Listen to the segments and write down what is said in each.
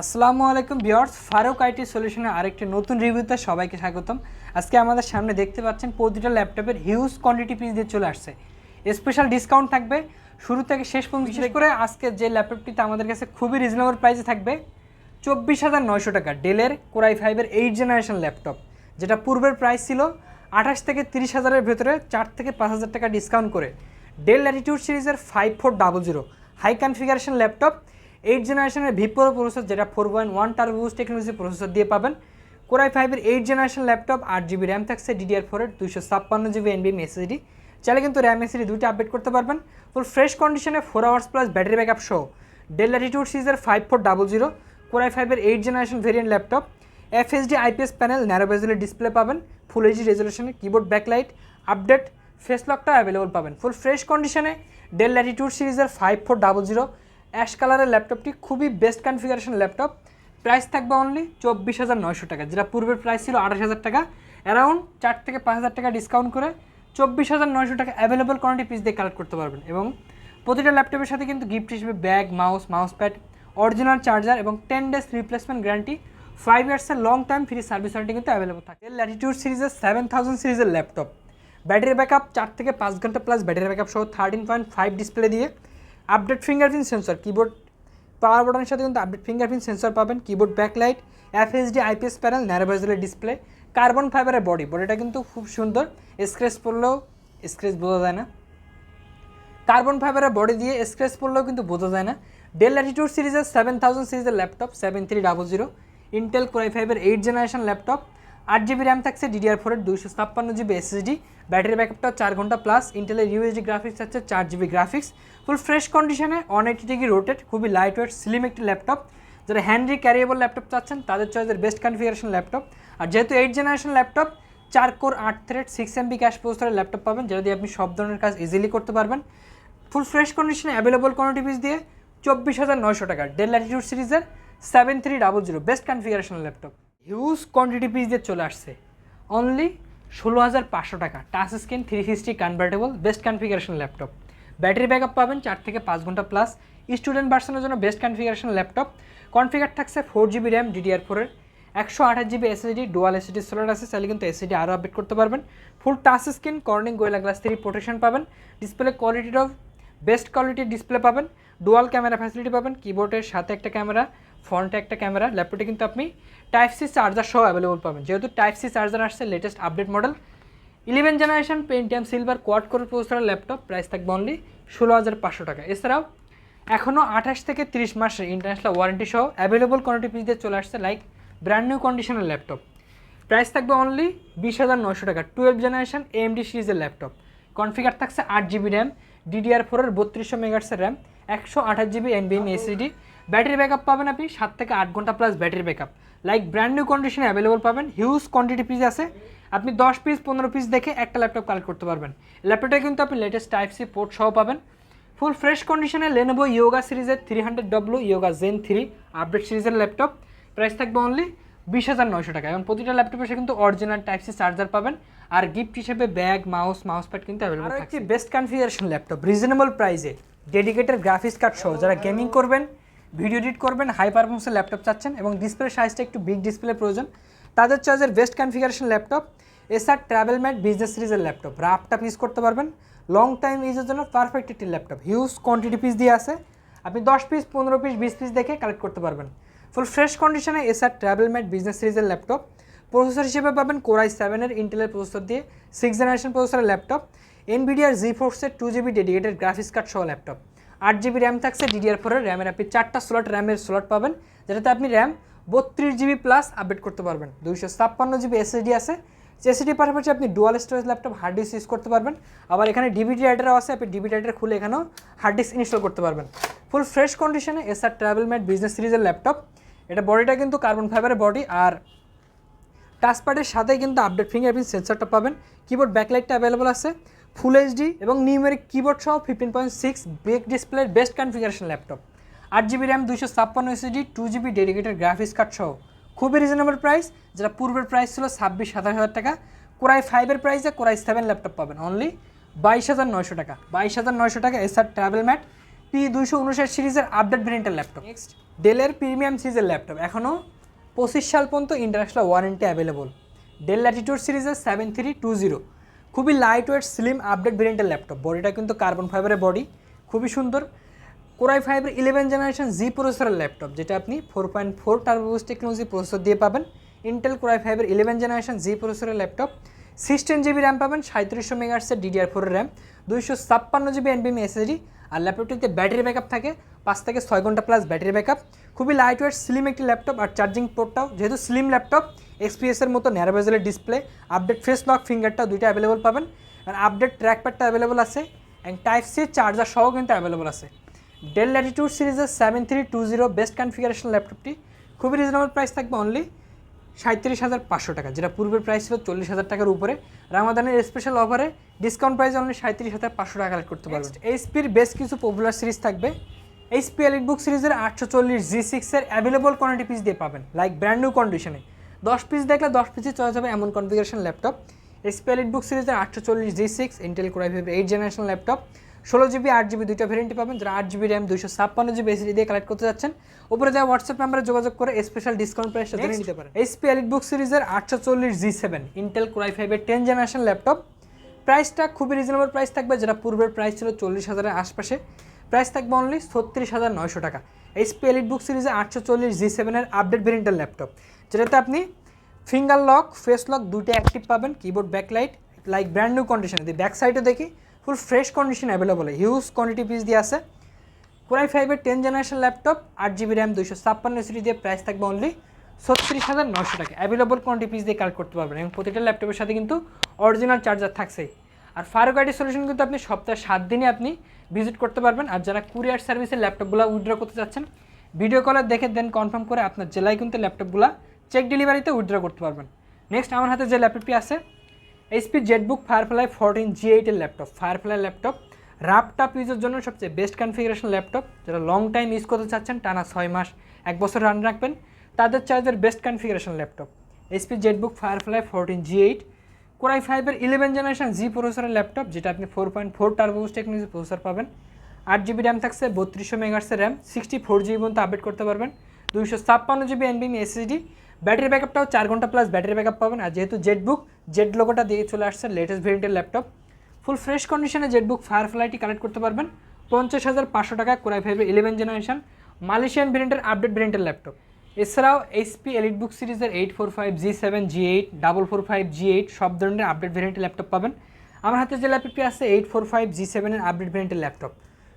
আসসালামু আলাইকুম বিয়ার্স ফারুক আইটি সলিউশনের আরেকটি নতুন রিভিউতে সবাইকে স্বাগতম। আজকে আমাদের সামনে দেখতে পাচ্ছেন প্রতিটা ল্যাপটপের হিউজ কোয়ান্টিটি পিস দিয়ে চলে আসছে। স্পেশাল ডিসকাউন্ট থাকবে। শুরু থেকে শেষ পর্যন্ত বিশেষ করে আজকে যে ল্যাপটপটিতে আমাদের কাছে খুবই রিজনেবল প্রাইসে থাকবে, চব্বিশ হাজার নয়শো টাকা ডেলের কোরাই ফাইভের এইট জেনারেশন ল্যাপটপ, যেটা পূর্বের প্রাইস ছিল আঠাশ থেকে তিরিশ হাজারের ভেতরে চার থেকে পাঁচ হাজার টাকা ডিসকাউন্ট করে। ডেল অ্যাটিটিউড সিরিজের five four double zero high configuration laptop eight জেনারেশনের ভিপ্রো প্রসেসর যেটা four point one turbos technology processor দিয়ে পাবেন। কোরাই ফাইভের এইট জেনারেশন ল্যাপটপ আট জিবি র্যাম থাকছে ডিডিআর ফোরের দুইশো ছাপ্পান্ন জিবি এনবিএম এসএসডি চাইলে কিন্তু র্যাম এসএসডি দুইটা আপডেট করতে পারবেন। ফুল ফ্রেশ কন্ডিশনে four hours plus battery backup সহ ডেল ল্যাটিটিউড সিরিজের five four double zero core i ফাইভের eight generation variant laptop FSD IPS panel narrow বেজেলের display পাবেন। ফুল এইচডি রেজলিউশনের কিবোর্ড ব্যাকলাইট আপডেট ফেস লকটা available পাবেন। Full fresh কন্ডিশনে Dell Latitude সিরিজের five four double zero ash কালারের ল্যাপটপটি খুবই বেস্ট কনফিগারেশন ল্যাপটপ। প্রাইস থাকবে অনলি চব্বিশ হাজার নয়শো টাকা, যেটা পূর্বের প্রাইস ছিল আঠাশ হাজার টাকা। অ্যারাউন্ড চার থেকে পাঁচ হাজার টাকা ডিসকাউন্ট করে চব্বিশ হাজার নয়শো টাকা অ্যাভেলেবল কোয়ান্টিটি পিস দিয়ে কালেক্ট করতে পারবেন। এবং প্রতিটা ল্যাপটপের সাথে কিন্তু গিফট হিসেবে bag mouse mouse pad original charger এবং ten days replacement guarantee five ইয়ার্সের long time free service warranty কিন্তু অ্যাভেলেবল থাকে। ল্যাটিটিউড সিরিজের সেভেন থাউজেন্ড সিরিজের ল্যাপটপ। ব্যাটারি ব্যাকআপ চার থেকে পাঁচ ঘণ্টা প্লাস ব্যাটারি ব্যাকআপ সহ থার্টিন পয়েন্ট ফাইভ ডিসপ্লে দিয়ে update fingerprint sensor keyboard power বাটনের সাথে কিন্তু আপডেট ফিঙ্গারপ্রিন্ট সেন্সর পাবেন keyboard backlight FSD IPS panel ন্যারোভাইজারের display carbon ফাইবারের বডি বডিটা কিন্তু খুব সুন্দর স্ক্রেচ পড়লেও স্ক্রেচ বোঝা যায় না। কার্বন ফাইবারের বডি দিয়ে স্ক্রেচ পড়লেও কিন্তু বোঝা যায় না। ডেল ল্যাটিটিউড সিরিজের সেভেন থাউজেন্ড সিরিজের laptop seven three double zero Intel core i ফাইভের এইট জেনারেশন ল্যাপটপ আট জিবি র্যাম থাকছে ডিডিআর ফোরের দুইশো ছাপ্পান্ন জিবি এসএসডি ব্যাটারি ব্যাকআপটা চার ঘণ্টা প্লাস ইন্টেলের ইউএসডি গ্রাফিক্স আছে চার জিবি গ্রাফিক্স ফুল ফ্রেশ কন্ডিশনে ওয়ান এইটি ডিগ্রি রোটেড খুবই লাইট ওয়েট স্লিম একটি ল্যাপটপ যারা হ্যান্ডি ক্যারিয়েবল ল্যাপটপ চাচ্ছেন, তাদের চয়েসের বেস্ট কনফিগারেশন ল্যাপটপ আর যেহেতু এইট জেনারেশন ল্যাপটপ চার কোর আট থ্রেড সিক্স এমবি ক্যাশ প্রসেসরের ল্যাপটপ পাবেন, যেটা দিয়ে আপনি সব ধরনের কাজ ইজিলি করতে পারবেন। ফুল ফ্রেশ কন্ডিশনে অ্যাভেলেবল কোয়ান্টিটি পিস দিয়ে চব্বিশ হাজার নয়শো টাকা ডেল ল্যাটিটিউড সিরিজের seven three double zero best configuration laptop huge quantity piece দিয়ে চলে আসছে। অনলি ষোলো হাজার পাঁচশো টাকা। Touch screen three sixty convertible best configuration laptop battery backup পাবেন চার থেকে পাঁচ ঘণ্টা প্লাস স্টুডেন্ট ভার্সনের জন্য বেস্ট কনফিগারেশন ল্যাপটপ কনফিগার থাকছে ফোর জিবি র্যাম ডিডিআর ফোরের একশো আঠাশ জিবি এসএসডি ডুয়াল এসএসডি সোলার আছে, চাইলে কিন্তু এসএসডি আরও আপডেট করতে পারবেন। Full touch screen Corning Gorilla glass three protection পাবেন। ডিসপ্লে কোয়ালিটির অফ বেস্ট কোয়ালিটির ডিসপ্লে পাবেন। ডুয়াল ক্যামেরা ফ্যাসিলিটি পাবেন। কিবোর্ডের সাথে একটা ক্যামেরা ফ্রন্টে একটা ক্যামেরা, ল্যাপটপে কিন্তু আপনি টাইপ সি চার্জার সহ অ্যাভেলেবল পাবেন। যেহেতু টাইপ সি চার্জার আসছে latest update model eleven generation Pentium silver quad core প্রসেসরের ল্যাপটপ প্রাইস থাকবে অনলি ষোলো হাজার পাঁচশো টাকা। এছাড়াও এখনও আঠাশ থেকে তিরিশ মাসের ইন্টারন্যাশনাল ওয়ারেন্টি সহ অ্যাভেলেবল কোয়ান্টিটি পিস দিয়ে চলে আসছে লাইক ব্র্যান্ড নিউ কন্ডিশনের ল্যাপটপ প্রাইস থাকবে অনলি বিশ হাজার নয়শো টাকা। টুয়েলভ জেনারেশন এএমডি সিরিজের ল্যাপটপ কনফিগার থাকছে আট জিবি র্যাম ডিডিআর ফোরের বত্রিশশো মেগাটসের র্যাম একশো আঠাশ জিবি এনবিএম এসিডি ব্যাটারি ব্যাকআপ পাবেন আপনি সাত থেকে আট ঘণ্টা plus battery backup. Like brand new কন্ডিশনে অ্যাভেলেবল পাবেন হিউজ কোয়ান্টিটি পিস আছে। আপনি দশ পিস পনেরো পিস দেখে একটা ল্যাপটপ কালেক্ট করতে পারবেন। ল্যাপটপটা কিন্তু আপনি লেটেস্ট টাইপ সি পোর্ট সহ পাবেন। ফুল ফ্রেশ কন্ডিশনে লেনোভো ইয়োগা সিরিজের three hundred W Yoga gen three update সিরিজের ল্যাপটপ প্রাইস থাকবে অনলি বিশ হাজার নয়শো টাকা এবং প্রতিটা ল্যাপটপে সে কিন্তু অরিজিনাল টাইপ সি চার্জার পাবেন। আর গিফট হিসেবে ব্যাগ মাউস মাউস প্যাড কিন্তু অ্যাভেলেবল একটি বেস্ট কনফিগারেশন ল্যাপটপ রিজনেবল প্রাইসে ডেডিকেটেড গ্রাফিক্স কার্ড সহ যারা গেমিং করবেন ভিডিও এডিট করবেন হাই পারফরমেন্সের ল্যাপটপ চাচ্ছেন এবং ডিসপ্লে সাইজটা একটু বিগ ডিসপ্লে প্রয়োজন। তাদের চয়েসের best configuration laptop Acer travel mate business সিরিজের ল্যাপটপ রাফটাপ ইউজ করতে পারবেন। লং টাইম ইউজের জন্য পারফেক্ট একটি ল্যাপটপ হিউজ কোয়ান্টিটি পিস দিয়ে আছে। আপনি দশ পিস পনেরো পিস বিশ পিস দেখে কালেক্ট করতে পারবেন। ফুল ফ্রেশ কন্ডিশনে এসআর ট্রাভেল ম্যাট বিজনেস সিরিজের ল্যাপটপ প্রসেসর হিসেবে পাবেন কোরাই সেভেনের ইন্টেলের প্রসেসর দিয়ে। সিক্স জেনারেশন প্রসেসরের ল্যাপটপ এনভিডিআর জি ফোর্সের two GB dedicated graphics card সহ ল্যাপটপ আট জিবি র্যাম থাকছে ডিডিআর ফোরের র্যামের আপনি চারটা স্লট র্যামের স্লট পাবেন, যেটাতে আপনি র্যাম বত্রিশ জিবি প্লাস আপডেট করতে পারবেন। দুইশো ছাপ্পান্ন জিবি এসএসডি আছে। এসএসডি পাশাপাশি আপনি dual storage laptop hard disk use করতে পারবেন। আবার এখানে ডিবিটি রাইডারও আছে, আপনি ডিবিটি রাইডার খুলে এখানেও হার্ড ডিস্ক ইনস্টল করতে পারবেন। ফুল ফ্রেশ কন্ডিশনে এসআর ট্রাভেল ম্যাট বিজনেস সিরিজের ল্যাপটপ এটা বডিটা কিন্তু কার্বন ফাইবারের বডি আর টাচপ্যাডের সাথে কিন্তু আপডেট ফিঙ্গারপ্রিন্ট সেন্সরটা পাবেন। কিবোর্ড ব্যাকলাইটটা অ্যাভেলেবল আছে। ফুল এইচডি এবং নিউমেরিক কিবোর্ড সহ ফিফটিন পয়েন্ট সিক্স বিগ ডিসপ্লের বেস্ট কনফিগারেশন ল্যাপটপ আট জিবি র্যাম দুইশো ছাপ্পান্ন SSD two GB dedicated graphics card সহ। খুবই রিজনেবল প্রাইস যেটা পূর্বের প্রাইস ছিল ছাব্বিশ, সাতাশ হাজার টাকা। কোরাই ফাইভের প্রাইসে কোরাই সেভেন ল্যাপটপ পাবেন অনলি বাইশ হাজার নয়শো টাকা। বাইশ হাজার নয়শো টাকা এসআর ট্রাভেল ম্যাট পি দুইশো উনষাট সিরিজের আপডেট ভেরিয়েন্টের ল্যাপটপ নেক্সট ডেলের প্রিমিয়াম সিরিজের ল্যাপটপ এখনও পঁচিশ সাল পর্যন্ত international warranty available Dell Latitude সিরিজের সেভেন থ্রি টু জিরো খুবই লাইট ওয়েট স্লিম আপডেট ভেরিয়েন্টের ল্যাপটপ বডিটা কিন্তু কার্বন ফাইবারের বডি খুবই সুন্দর। কোরাই ফাইভের ইলেভেন জেনারেশন জি প্রসেসরের ল্যাপটপ যেটা আপনি four point four turbos technology processor দিয়ে পাবেন। ইন্টেল কোরাই ফাইভের ইলেভেন জেনারেশন জি প্রসেসরের ল্যাপটপ সিক্সটিন জিবি র্যাম পাবেন, সাঁত্রিশশো মেগাহার্সের ডিডিআর ফোরের র্যাম দুইশো ছাপ্পান্ন জিবি এনবিএম এসএসডি আর ল্যাপটপটিতে ব্যাটারি ব্যাকআপ থাকে, পাঁচ থেকে ছয় ঘণ্টা প্লাস ব্যাটারি ব্যাকআপ খুবই লাইট ওয়েট স্লিম একটি ল্যাপটপ আর চার্জিং পোর্টটাও যেহেতু স্লিম ল্যাপটপ এক্সপিএসের মতো ন্যারোবেজেলের ডিসপ্লে আপডেট ফেস লক ফিঙ্গারটা দুইটা অ্যাভেলেবল পাবেন। আর আপডেট ট্র্যাক প্যাডটা অ্যাভেলেবল আছে। অ্যান্ড টাইপ সি চার্জার সহ কিন্তু অ্যাভেলেবল আছে। ডেল ল্যাটিটিউড সিরিজের seven three two zero best configuration ল্যাপটপটি খুবই রিজনেবল প্রাইস থাকবে অনলি সাঁত্রিশ হাজার পাঁচশো টাকা, যেটা পূর্বের প্রাইস ছিল চল্লিশ হাজার টাকার উপরে। রামাদানের স্পেশাল অফারে ডিসকাউন্ট প্রাইস অনলি সাঁত্রিশ হাজার পাঁচশো টাকা কালেক্ট করতে পারবেন। এইচপির বেশ কিছু পপুলার সিরিজ থাকবে। এইচপি এলিট বুক সিরিজের আটশো চল্লিশ জি সিক্সের অ্যাভেলেবল কোয়ান্টিটি পিস দিয়ে পাবেন। লাইক ব্র্যান্ড নিউ কন্ডিশনে দশ পিস দেখলে দশ পিসই চয়েস হবে এমন কনফিগারেশন ল্যাপটপ এলিট বুক সিরিজের আটশো চল্লিশ G six Intel core i five eight generation laptop ষোলো জিবি আট জিবি দুইটা ভেরিয়েন্টই পাবেন যারা আট জিবি র্যাম দুইশো ছাপ্পান্ন জিবি এসডি দিয়ে কালেক্ট করতে যাচ্ছেন। উপরে দেওয়া হোয়াটসঅ্যাপ নাম্বারে যোগাযোগ করে স্পেশাল ডিসকাউন্ট প্রাইসটা জেনে নিতে পারেন। এইচপি এলিট বুক সিরিজের আটশো চল্লিশ G seven Intel core i ফাইভের টেন জেনারেশন ল্যাপটপ প্রাইসটা খুবই রিজনেবল প্রাইস থাকবে যেটা পূর্বের প্রাইস ছিল চল্লিশ হাজারের আশপাশে। প্রাইস থাকবে অনলি ছত্রিশ হাজার নয়শো টাকা। এইচপি এলিট বুক সিরিজে আটশো চল্লিশ জি সেভেনের আপডেট ভেরিয়েন্টের ল্যাপটপ যেটাতে আপনি ফিঙ্গার লক ফেস লক দুইটা অ্যাক্টিভ পাবেন keyboard backlight like brand new condition যদি ব্যাক সাইডে দেখি full fresh condition available huge quantity piece দিয়ে আছে। কোরাই ফাইভের টেন জেনারেশন ল্যাপটপ আট জিবি র্যাম দুইশো ছাপ্পান্ন সিডি দিয়ে প্রাইস থাকবে অনলি ছত্রিশ হাজার নশো টাকা। অ্যাভেলেবল কোয়ান্টিটি পিস দিয়ে কালেক্ট করতে পারবেন। এবং প্রতিটা ল্যাপটপের সাথে কিন্তু অরিজিনাল চার্জার থাকছেই। আর ফারুক আইডি সলিউশন কিন্তু আপনি সপ্তাহে সাত দিনে আপনি ভিজিট করতে পারবেন। আর যারা কুরিয়ার সার্ভিসের ল্যাপটপগুলো উইড্র করতে চাচ্ছেন ভিডিও কলে দেখে দেন কনফার্ম করে আপনার জেলায় কিন্তু ল্যাপটপগুলো চেক ডেলিভারিতে উইথড্র করতে পারবেন। নেক্সট আমার হাতে যে ল্যাপটপটি আছে HP ZBook Firefly fourteen G এইটের ল্যাপটপ ফায়ারফ্লাই ল্যাপটপ র্যাপটপ ইউজের জন্য সবচেয়ে বেস্ট কনফিগারেশন ল্যাপটপ যারা লং টাইম ইউজ করতে চাচ্ছেন, টানা ছয় মাস, এক বছর রান রাখবেন, তাদের চার্জের best configuration laptop HP ZBook Firefly fourteen G eight core i ফাইভের ইলেভেন জেনারেশন জি প্রসেসরের ল্যাপটপ যেটা আপনি four point four turbos technology processor পাবেন। আট জিবি র্যাম থাকছে, বত্রিশশো মেগার্সের র্যাম সিক্সটি ফোর জিবি পর্যন্ত আপডেট করতে পারবেন। দুইশো ছাপ্পান্ন জিবি এনবিএম এসএসডি ব্যাটারি ব্যাকআপটাও চার ঘণ্টা প্লাস ব্যাটারি ব্যাকআপ পাবেন। আর যেহেতু জেটবুক জেট লোগোটা দিয়ে চলে আসছে লেটেস্ট ভেরিয়েন্টের ল্যাপটপ ফুল ফ্রেশ কন্ডিশনে জেটবুক ফায়ারফ্লাইটি কানেক্ট করতে পারবেন। পঞ্চাশ হাজার পাঁচশো টাকা কোরাই ফাইভের ইলেভেন জেনারেশন মালয়েশিয়ান ভেরিয়েন্টের আপডেট ভেরিয়েন্টের ল্যাপটপ এছাড়াও এইচপি এলিট বুক সিরিজের eight four five G seven G eight double four five G eight সব ধরনের আপডেট ভেরিয়েন্টের ল্যাপটপ পাবেন। আমার হাতে যে ল্যাপটপটি আছে এইট ফোর ফাইভ জি সেভেনের আপডেট ভেরিয়েন্টের ল্যাপটপ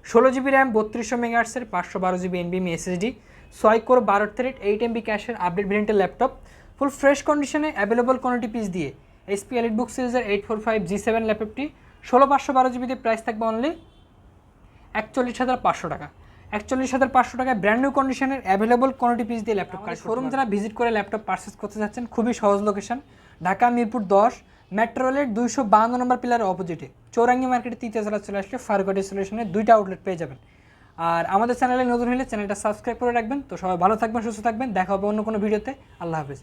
ষোলো জিবি র্যাম বত্রিশশো মেগাহার্সের পাঁচশো বারো জিবি এনবিএম এসএসডি ছয় কোর বারো থ্রেড এইট এমবি ক্যাশের আপডেট ভেরিয়েন্টের ল্যাপটপ ফুল ফ্রেশ কন্ডিশনে অ্যাভেলেবল কোয়ান্টিটি পিস দিয়ে। এইচপি এলিট বুক সিরিজের eight four five G seven ল্যাপটপটি ষোলো পাঁচশো বারো জিবিতে প্রাইস থাকবে অনলি একচল্লিশ হাজার পাঁচশো টাকা। একচল্লিশ হাজার পাঁচশো টাকায় ব্র্যান্ড নিউ কন্ডিশনের অ্যাভেলেবল কোয়ান্টিটি পিস দিয়ে ল্যাপটপ কাজ শোরুম যারা ভিজিট করে ল্যাপটপ পারচেস করতে যাচ্ছেন খুবই সহজ লোকেশন ঢাকা মিরপুর দশ মেট্রো রেলের দুইশো বান্ন নম্বর পিলারের অপোজিটে চৌরাঙ্গি মার্কেটে তৃতীয় জেলা চলে আসলে ফারুকাটি সলিউশনের দুইটা আউটলেট পেয়ে যাবেন। আর আমাদের চ্যানেলে নতুন হলে চ্যানেলটা সাবস্ক্রাইব করে রাখবেন। তো সবাই ভালো থাকবেন, সুস্থ থাকবেন। দেখা হবে অন্য কোনো ভিডিওতে। আল্লাহ হাফিজ।